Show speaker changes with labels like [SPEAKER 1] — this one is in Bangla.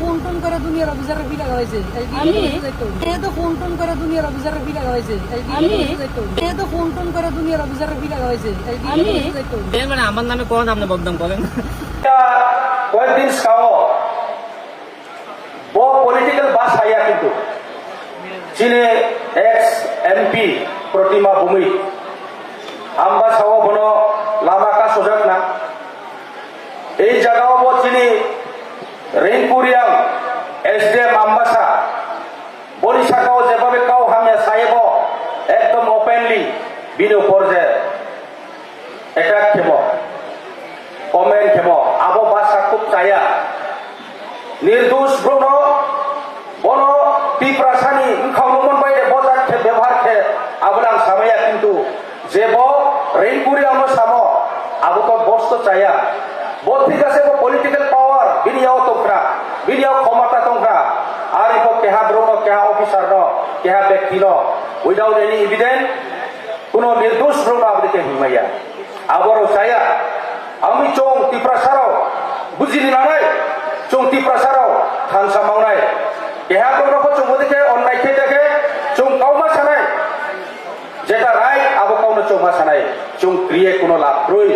[SPEAKER 1] ফোন টোন করে দুনিয়ার অফিসারের ফি হয়েছে তো ফোন টোন করে দুনিয়ার অফিসারের ফি হয়েছে তো ফোন টোন করে দুনিয়ার অফিসারের ফি হয়েছে
[SPEAKER 2] মানে আমার নামে কোন আপনি বদনাম করেন?
[SPEAKER 3] এটা কয়েকদিন খাও ও পলিটিক্যাল বাস আইয়া কিন্তু। চীনে এক্স এমপি প্রতিমা ভূমি। এই জায়গাও বো চিনি রেনকুরিয়াম এসডিএম আম্বাসা বরিশাখাও যেভাবে কাউ হামিয়া সাহেব একদম ওপেনলি বিনো পর্যায়ে এটা খেব কমেন্ট খেব। আবো বাসা খুব চায়া। নির্দোষ ব্রণ বন পিপ্রাসানি খামন বাইরে বজার খে, ব্যবহার খে, আবলাং সামাইয়া কিন্তু। যেব আমরা সাম আবো তো বস্ত চায়া। Botbigasevo political power, biniyaw tongkra, biniyaw komata tongkra, ari po keha brono, keha officer no, keha bekti no, without any evidence, kuno nirdush brono abdike himaya. Aboro saya, আমি চং টিপ্রা সারাও বুঝিনি নাই চং টিপ্রা সারাও থানসা মাওনাই এহা কোনরকম চৌমদিকে অন্যায়কে দেখে চং কাউমা সানাই যেটা রায় আবো কাউনো চৌমা সানাই চং ক্রিয়ে কোনো লাভ রই